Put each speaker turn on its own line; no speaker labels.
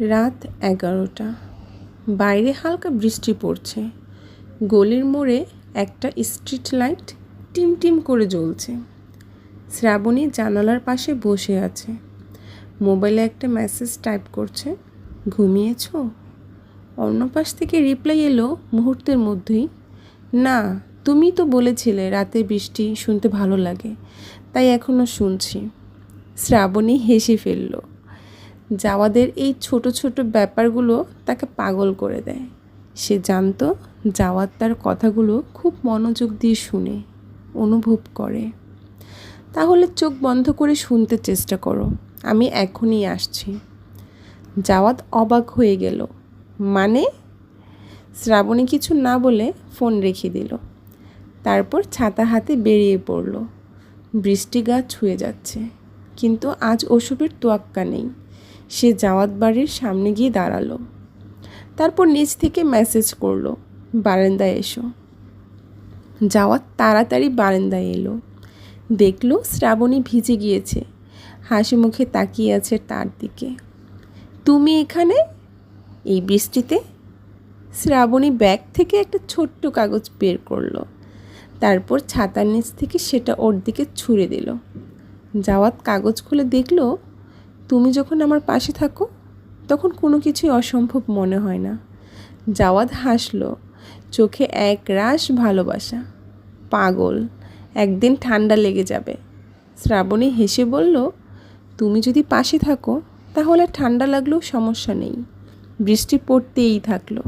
রাত এগারোটা। বাইরে হালকা বৃষ্টি পড়ছে। গলির মোড়ে একটা স্ট্রিট লাইট টিম টিম করে জ্বলছে। শ্রাবণী জানালার পাশে বসে আছে। মোবাইলে একটা মেসেজ টাইপ করছে, ঘুমিয়েছ? অন্য পাশ থেকে রিপ্লাই এলো মুহূর্তের মধ্যেই, না, তুমি তো বলেছিলে রাতে বৃষ্টি শুনতে ভালো লাগে, তাই এখনও শুনছি। শ্রাবণী হেসে ফেলল। জাওয়াদের এই ছোট ছোট ব্যাপারগুলো তাকে পাগল করে দেয়। সে জানতো জাওয়াদ তার কথাগুলো খুব মনোযোগ দিয়ে শুনে, অনুভব করে। তাহলে চোখ বন্ধ করে শুনতে চেষ্টা করো, আমি এখনই আসছি। জাওয়াদ অবাক হয়ে গেল। মানে? শ্রাবণী কিছু না বলে ফোন রেখে দিল। তারপর ছাতা হাতে বেরিয়ে পড়ল। বৃষ্টি গা ছুঁয়ে যাচ্ছে। কিন্তু আজ ওসবের তোয়াক্কা নেই। সে জাওয়াত বাড়ির সামনে গিয়ে দাঁড়াল। তারপর নিচ থেকে মেসেজ করল, বারান্দায় এসো। জাওয়াত তাড়াতাড়ি বারান্দায় এলো। দেখল শ্রাবণী ভিজে গিয়েছে, হাসি মুখে তাকিয়ে আছে তার দিকে। তুমি এখানে? এই বৃষ্টিতে। শ্রাবণী ব্যাগ থেকে একটা ছোট্ট কাগজ বের করল। তারপর ছাতার নিচ থেকে সেটা ওর দিকে ছুঁড়ে দিল। জাওয়াত কাগজ খুলে দেখল তুমি যখন আমার পাশে থাকো, তখন কোনো কিছুই অসম্ভব মনে হয় না। জাওয়াদ হাসলো, চোখে এক রাশ ভালোবাসা। পাগল, একদিন ঠান্ডা লেগে যাবে। শ্রাবণী হেসে বলল, তুমি যদি পাশে থাকো, তাহলে ঠান্ডা লাগলেও সমস্যা নেই। বৃষ্টি পড়তেই থাকল।